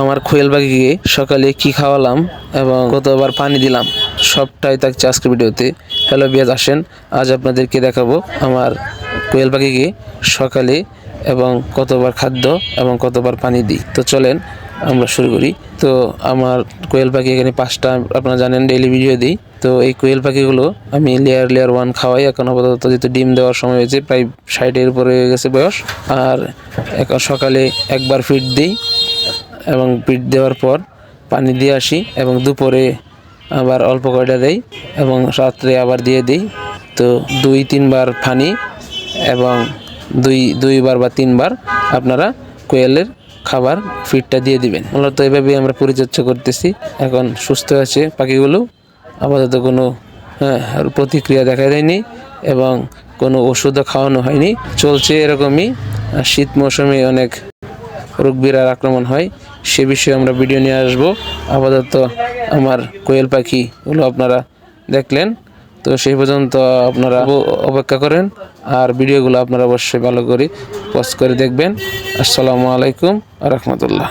আমার কোয়েল পাখিকে সকালে কি খাওয়ালাম এবং কতবার পানি দিলাম, সবটাই থাকছে আজকের ভিডিওতে। হ্যালো বিয়াজ আসেন, আজ আপনাদেরকে দেখাবো আমার কোয়েল পাখিকে সকালে এবং কতবার খাদ্য এবং কতবার পানি দিই। তো চলেন, আমরা শুরু করি। তো আমার কোয়েল পাখি এখানে পাঁচটা, আপনারা জানেন ডেইলি ভিডিও দিই। তো এই কোয়েল পাখিগুলো আমি লেয়ার লেয়ার ওয়ান খাওয়াই। এখন আপাতত যেহেতু ডিম দেওয়ার সময় হয়েছে, প্রায় ষাটের উপরে হয়ে গেছে বয়স। আর এখন সকালে একবার ফিড দিই। এবং পিট দেওয়ার পর পানি দিয়ে আসি এবং দুপুরে আবার অল্প কয়টা দেই এবং রাত্রে আবার দিয়ে দিই। তো দুই, তিনবার পানি এবং দুই, দুইবার বা তিনবার আপনারা কোয়েলের খাবার ফিডটা দিয়ে দিবেন। মূলত এভাবেই আমরা পরিচর্যা করতেছি। এখন সুস্থ আছে পাখিগুলো। আপাতত কোনো হ্যাঁ প্রতিক্রিয়া দেখা দেয়নি এবং কোনো ওষুধও খাওয়ানো হয়নি। চলছে এরকমই। শীত মৌসুমে অনেক রোগ আক্রমণ হয়, সে বিষয়ে আমরা ভিডিও নিয়ে আসব। আপাতত আমার কোয়েল পাখিগুলো আপনারা দেখলেন। তো সেই পর্যন্ত আপনারা অপেক্ষা করেন আর ভিডিওগুলো আপনারা অবশ্যই ভালো করে পোস্ট করে দেখবেন। আসসালামু আলাইকুম রহমতুল্লাহ।